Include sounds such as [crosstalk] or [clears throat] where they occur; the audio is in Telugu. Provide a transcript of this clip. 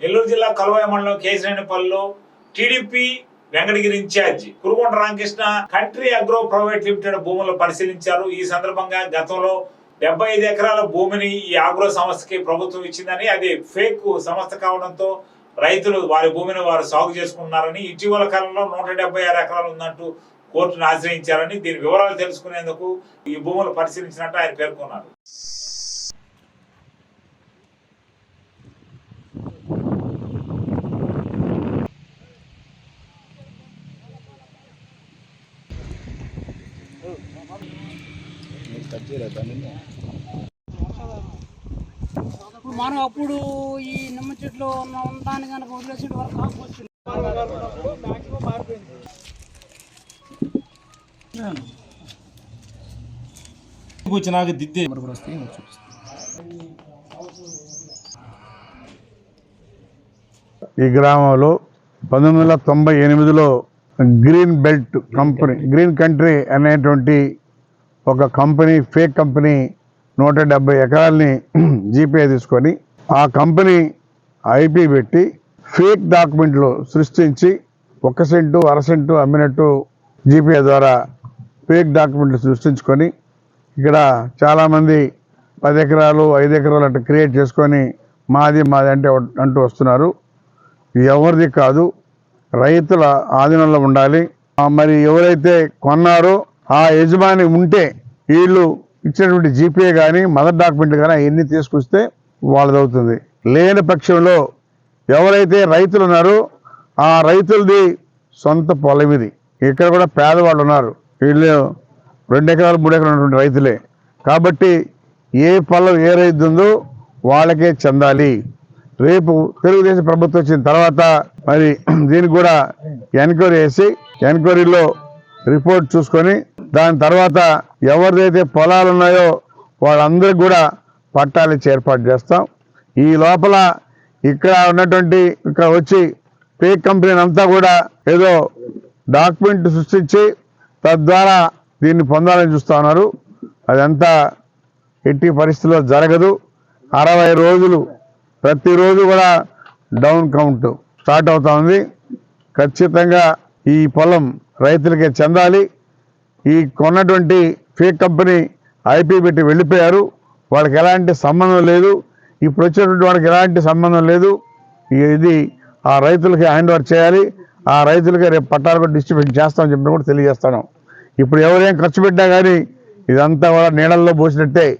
నెల్లూరు జిల్లా కలువాయ మండలం కేసినేనిపల్లిలో TDP Venkatagiri incharge Kurugonda Ramakrishna Country Agro Private Limited భూములను పరిశీలించారు. ఈ సందర్భంగా గతంలో డెబ్బై ఐదు ఎకరాల భూమిని ఈ ఆగ్రో సంస్థకి ప్రభుత్వం ఇచ్చిందని అది ఫేక్ సంస్థ కావడంతో రైతులు వారి భూమిని వారు సాగు చేసుకున్నారని ఇటీవల కాలంలో నూట డెబ్బై ఆరు ఎకరాలు ఉందంటూ కోర్టును ఆశ్రయించారని దీని వివరాలు తెలుసుకునేందుకు ఈ భూములు పరిశీలించినట్టు ఆయన పేర్కొన్నారు. ఇప్పుడు మనం అప్పుడు ఈ నిమ్మ చెట్లు ఉన్న కనుక వదిలేసి వరకు కాపు వచ్చింది. వచ్చినాక దిద్దే. ఈ గ్రామంలో పంతొమ్మిది వందల తొంభై ఎనిమిదిలో Green Belt company Green Country అనేటువంటి ఒక కంపెనీ ఫేక్ కంపెనీ నూట డెబ్బై ఎకరాలని [clears throat] జీపే తీసుకొని ఆ కంపెనీ ఐపీ పెట్టి ఫేక్ డాక్యుమెంట్లు సృష్టించి ఒక సెంటు అర సెంటు అమ్మినట్టు జీపే ద్వారా ఫేక్ డాక్యుమెంట్లు సృష్టించుకొని ఇక్కడ చాలామంది పది ఎకరాలు ఐదు ఎకరాలు అట్లా క్రియేట్ చేసుకొని మాది మాది అంటే అంటూ వస్తున్నారు. ఎవరిది కాదు రైతుల ఆధీనంలో ఉండాలి. మరి ఎవరైతే కొన్నారో ఆ యజమాని ఉంటే వీళ్ళు ఇచ్చినటువంటి జీపే కానీ మదర్ డాక్యుమెంట్ కానీ అవన్నీ తీసుకొస్తే వాళ్ళదవుతుంది. లేని పక్షంలో ఎవరైతే రైతులు ఉన్నారో ఆ రైతులది సొంత పొలం ఇది ఇక్కడ కూడా పేదవాళ్ళు ఉన్నారు. వీళ్ళు రెండు ఎకరాలు మూడు ఎకరాలు ఉన్నటువంటి రైతులే. కాబట్టి ఏ పొలం ఏ రైతు ఉందో వాళ్ళకే చెందాలి. రేపు తెలుగుదేశం ప్రభుత్వం వచ్చిన తర్వాత మరి దీనికి కూడా ఎంక్వైరీ చేసి ఎంక్వైరీలో రిపోర్ట్ చూసుకొని దాని తర్వాత ఎవరిదైతే పొలాలు ఉన్నాయో వాళ్ళందరికి కూడా పట్టాలు ఇచ్చి ఏర్పాటు చేస్తాం. ఈ లోపల ఇక్కడ ఉన్నటువంటి ఇక్కడ వచ్చి పేక్ కంపెనీ అంతా కూడా ఏదో డాక్యుమెంట్ సృష్టించి తద్వారా దీన్ని పొందాలని చూస్తా ఉన్నారు. అదంతా ఎట్టి పరిస్థితుల్లో జరగదు. అరవై రోజులు ప్రతిరోజు కూడా డౌన్ కౌంట్ స్టార్ట్ అవుతా ఉంది. ఖచ్చితంగా ఈ పొలం రైతులకి చెందాలి. ఈ కొన్నటువంటి ఫేక్ కంపెనీ ఐపీ పెట్టి వెళ్ళిపోయారు. వాళ్ళకి ఎలాంటి సంబంధం లేదు. ఇప్పుడు వచ్చినటువంటి వాళ్ళకి ఎలాంటి సంబంధం లేదు. ఇది ఆ రైతులకి హ్యాండ్ ఓవర్ చేయాలి. ఆ రైతులకి రేపు పట్టాలు కూడా డిస్ట్రిబ్యూషన్ చేస్తామని చెప్పి కూడా తెలియజేస్తాను. ఇప్పుడు ఎవరేం ఖర్చు పెట్టినా కానీ ఇదంతా కూడా నీళ్ళల్లో పోసినట్టే.